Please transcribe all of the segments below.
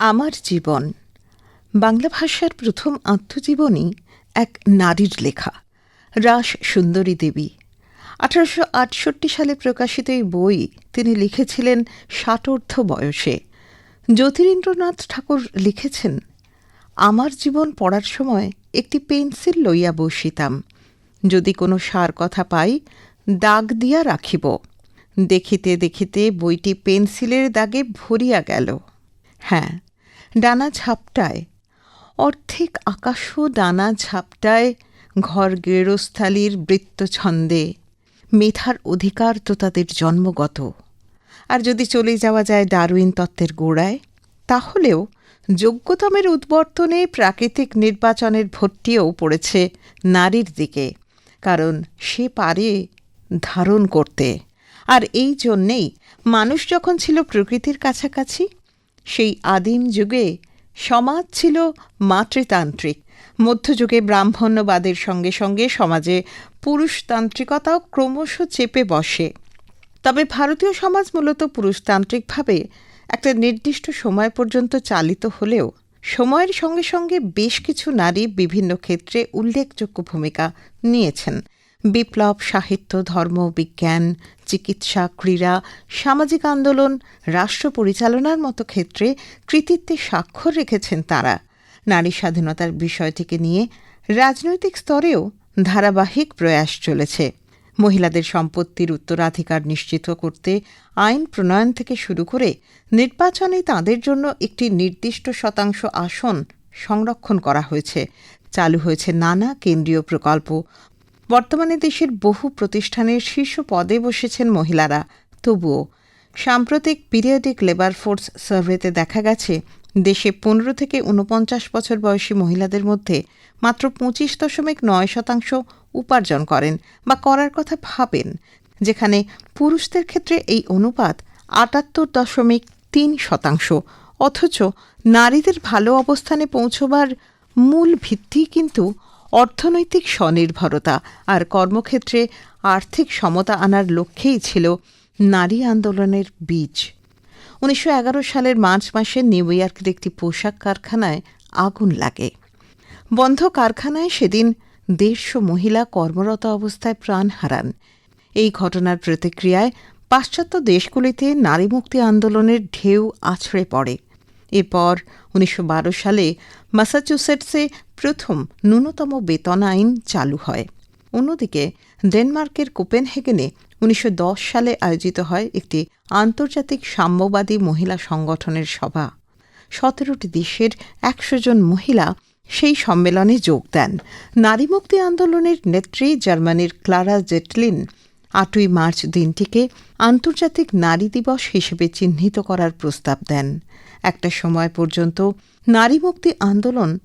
আমার জীবন। বাংলা ভাষার প্রথম আত্মজীবনী এক নারীর লেখা, রাস সুন্দরী দেবী। আঠারোশো আটষট্টি সালে প্রকাশিত এই বই তিনি লিখেছিলেন ষাটোর্ধ বয়সে। জ্যোতিরিন্দ্রনাথ ঠাকুর লিখেছেন, আমার জীবন পড়ার সময় একটি পেন্সিল লইয়া বসিতাম। যদি কোনো সার কথা পাই, দাগ দিয়া রাখিব। দেখিতে দেখিতে বইটি পেন্সিলের দাগে ভরিয়া গেল। হ্যাঁ ডানা ঝাপটায়, অর্ধেক আকাশও ডানা ঝাপটায় ঘর গেরস্থালির বৃত্তছন্দে মেধার অধিকার তো তাদের জন্মগত। আর যদি চলে যাওয়া যায় ডারউইন তত্ত্বের গোড়ায়, তাহলেও যোগ্যতমের উদ্বর্তনে প্রাকৃতিক নির্বাচনের ভর্তিও পড়েছে নারীর দিকে, কারণ সে পারে ধারণ করতে। আর এই জন্যেই মানুষ যখন ছিল প্রকৃতির কাছাকাছি সেই আদিম যুগে সমাজ ছিল মাতৃতান্ত্রিক। মধ্যযুগে ব্রাহ্মণ্যবাদের সঙ্গে সঙ্গে সমাজে পুরুষতান্ত্রিকতাও ক্রমশ চেপে বসে। তবে ভারতীয় সমাজ মূলত পুরুষতান্ত্রিকভাবে একটা নির্দিষ্ট সময় পর্যন্ত চালিত হলেও সময়ের সঙ্গে সঙ্গে বেশ কিছু নারী বিভিন্ন ক্ষেত্রে উল্লেখযোগ্য ভূমিকা নিয়েছেন। বিপ্লব, সাহিত্য, ধর্ম, বিজ্ঞান, চিকিৎসা, ক্রীড়া, সামাজিক আন্দোলন, রাষ্ট্র পরিচালনার মতো ক্ষেত্রে কৃতিত্বে স্বাক্ষর রেখেছেন তারা। নারী স্বাধীনতার বিষয়টিকে নিয়ে রাজনৈতিক স্তরেও ধারাবাহিক প্রয়াস চলেছে। মহিলাদের সম্পত্তির উত্তরাধিকার নিশ্চিত করতে আইন প্রণয়ন থেকে শুরু করে নির্বাচনে তাদের জন্য একটি নির্দিষ্ট শতাংশ আসন সংরক্ষণ করা হয়েছে। চালু হয়েছে নানা কেন্দ্রীয় প্রকল্প বর্তমানে দেশের বহু প্রতিষ্ঠানের শীর্ষ পদে বসেছেন মহিলারা। তবুও, সাম্প্রতিক পিরিয়ডিক লেবার ফোর্স সার্ভেতে দেখা গেছে, দেশে পনেরো থেকে ঊনপঞ্চাশ বছর বয়সী মহিলাদের মধ্যে মাত্র পঁচিশ দশমিক নয় শতাংশ উপার্জন করেন বা করার কথা ভাবেন, যেখানে পুরুষদের ক্ষেত্রে এই অনুপাত আটাত্তর দশমিক তিন শতাংশ। অথচ নারীদের ভালো অবস্থানে পৌঁছবার মূল ভিত্তি কিন্তু অর্থনৈতিক স্বনির্ভরতা আর কর্মক্ষেত্রে আর্থিক সমতা আনার লক্ষ্যেই ছিল নারী আন্দোলনের বীজ। উনিশশো এগারো সালের মার্চ মাসে নিউ ইয়র্কের একটি পোশাক কারখানায় আগুন লাগে। বন্ধ কারখানায় সেদিন দেড়শো মহিলা কর্মরত অবস্থায় প্রাণ হারান। এই ঘটনার প্রতিক্রিয়ায় পাশ্চাত্য দেশগুলিতে নারী মুক্তি আন্দোলনের ঢেউ আছড়ে পড়ে। এরপর উনিশশো বারো সালে ম্যাসাচুসেটসে প্রথম ন্যূনতম বেতন আইন চালু হয়। অন্যদিকে ডেনমার্কের কোপেনহেগেনে উনিশশো দশ সালে আয়োজিত হয় একটি আন্তর্জাতিক সাম্যবাদী মহিলা সংগঠনের সভা। সতেরোটি দেশের একশো জন মহিলা সেই সম্মেলনে যোগ দেন। নারী মুক্তি আন্দোলনের নেত্রী জার্মানির ক্লারা জেটলিন আটই মার্চ দিনটিকে আন্তর্জাতিক নারী দিবস হিসেবে চিহ্নিত করার প্রস্তাব দেন। একটা সময় পর্যন্ত নারী মুক্তি আন্দোলন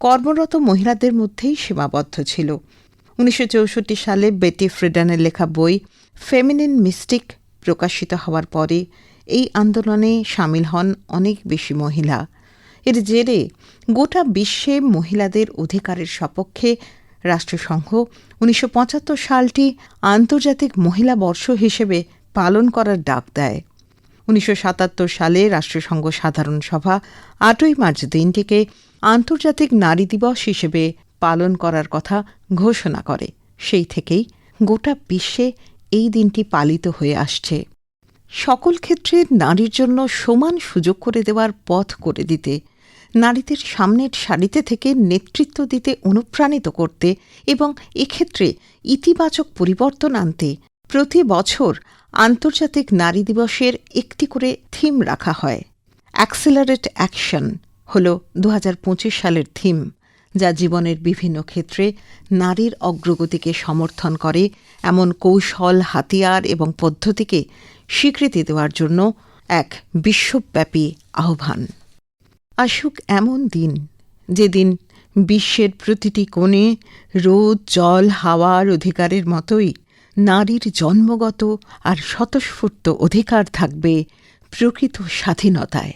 কর্মরত মহিলাদের মধ্যেই সীমাবদ্ধ ছিল। উনিশশো চৌষট্টি সালে বেটি ফ্রিডানের লেখা বই ফেমিনিন মিস্টিক প্রকাশিত হওয়ার পরে এই আন্দোলনে সামিল হন অনেক বেশি মহিলা। এর জেরে গোটা বিশ্বে মহিলাদের অধিকারের সপক্ষে রাষ্ট্রসংঘ, উনিশশো পঁচাত্তর সালটি আন্তর্জাতিক মহিলা বর্ষ হিসেবে পালন করার ডাক দেয়। উনিশশো সাতাত্তর সালে রাষ্ট্রসংঘ সাধারণ সভা, আটই মার্চ দিনটিকে আন্তর্জাতিক নারী দিবস হিসেবে পালন করার কথা ঘোষণা করে। সেই থেকেই গোটা বিশ্বে এই দিনটি পালিত হয়ে আসছে। সকল ক্ষেত্রে নারীর জন্য সমান সুযোগ করে দেওয়ার পথ করে দিতে নারীদের সামনের সারিতে থেকে নেতৃত্ব দিতে অনুপ্রাণিত করতে এবং এক্ষেত্রে ইতিবাচক পরিবর্তন আনতে প্রতি বছর আন্তর্জাতিক নারী দিবসের একটি করে থিম রাখা হয়। অ্যাক্সেলারেট অ্যাকশন হল দু হাজার পঁচিশ সালের থিম, যা জীবনের বিভিন্ন ক্ষেত্রে নারীর অগ্রগতিকে সমর্থন করে, এমন কৌশল, হাতিয়ার এবং পদ্ধতিকে স্বীকৃতি দেওয়ার জন্য এক বিশ্বব্যাপী আহ্বান। আসুক এমন দিন, যেদিন বিশ্বের প্রতিটি কোণে রোদ, জল, হাওয়ার অধিকারের মতোই নারীর জন্মগত আর স্বতঃস্ফূর্ত অধিকার থাকবে প্রকৃত স্বাধীনতায়।